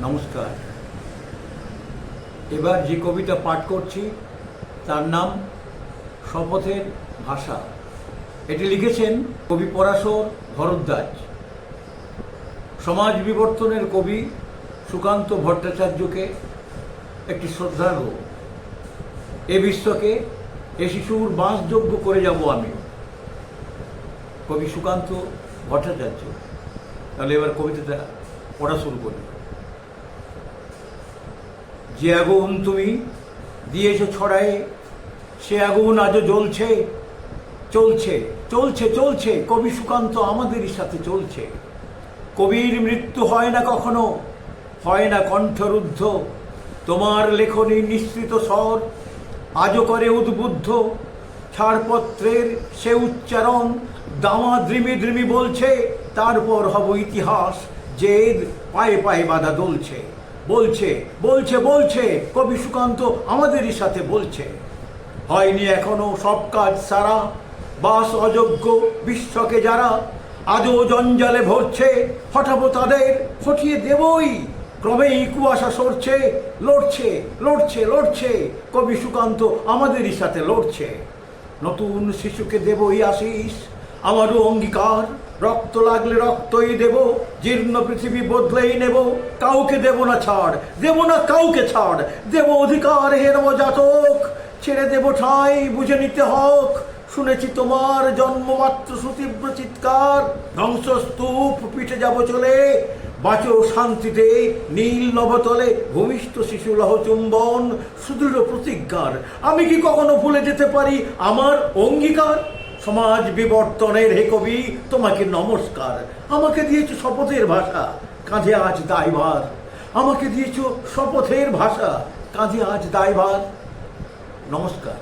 নমস্কার। এবার যে কবিতা পাঠ করছি, তার নাম শপথের ভাষা। এটি লিখেছেন কবি পরাশর ভরদ্বাজ। সমাজ বিবর্তনের কবি সুকান্ত ভট্টাচার্যকে একটি শ্রদ্ধার্ঘ। এ বিশ্বকে এ শিশুর বাসযোগ্য করে যাব আমি। কবি সুকান্ত ভট্টাচার্য। তাহলে এবার কবিতাটা পড়া শুরু করি। যে আগুন তুমি দিয়েছ ছড়ায়, সে আগুন আজও জ্বলছে, চলছে চলছে চলছে। কবি সুকান্ত আমাদেরই সাথে চলছে। কবির মৃত্যু হয় না কখনো, হয় না কণ্ঠরুদ্ধ। তোমার লেখনী নিঃসৃত স্বর আজও করে উদ্বুদ্ধ। ছাড়পত্রের সে উচ্চারণ দামা দ্রিমি দ্রিমি বলছে, তারপর হব ইতিহাস, জেদ, পায়ে পায়ে বাধা দলছে। বলছে বলছে বলছে, কবি সুকান্ত আমাদেরই সাথে বলছে। হয়নি এখনও সব কাজ সারা, বাস অযোগ্য বিশ্বকে যারা আজও জঞ্জালে ভরছে হঠাবো তাদের হঠিয়ে দেবই। ক্রমেই কুয়াশা সরছে, লড়ছে লড়ছে লড়ছে, কবি সুকান্ত আমাদেরই সাথে লড়ছে। নতুন শিশুকে দেবই আশিস আমারও অঙ্গীকার, রক্ত লাগলে রক্তই দেব, জীর্ণ পৃথিবী বদলেই নেব। কাউকে দেব না ছাড়, দেব না কাউকে ছাড়, দেব অধিকার হেরব জাতক ছেড়ে দেব ঠাঁই, বুঝে নিতে হক। শুনেছি তোমার জন্মমাত্র সুতীব্র চিৎকার। ধ্বংসস্তূপ পিঠে যাব চলে, বাঁচো শান্তিতে, নীল নবতলে, ভূমিষ্ঠ শিশু লহ চুম্বন, সুদৃঢ় প্রতিজ্ঞার। আমি কি কখনো ভুলে যেতে পারি আমার অঙ্গীকার? সমাজ বিবর্তনের হে কবি, তোমাকে নমস্কার। আমাকে দিয়েছ শপথের ভাষা, কাঁধে আজ দায়ভার। আমাকে দিয়েছ শপথের ভাষা, কাঁধে আজ দায়ভার। নমস্কার।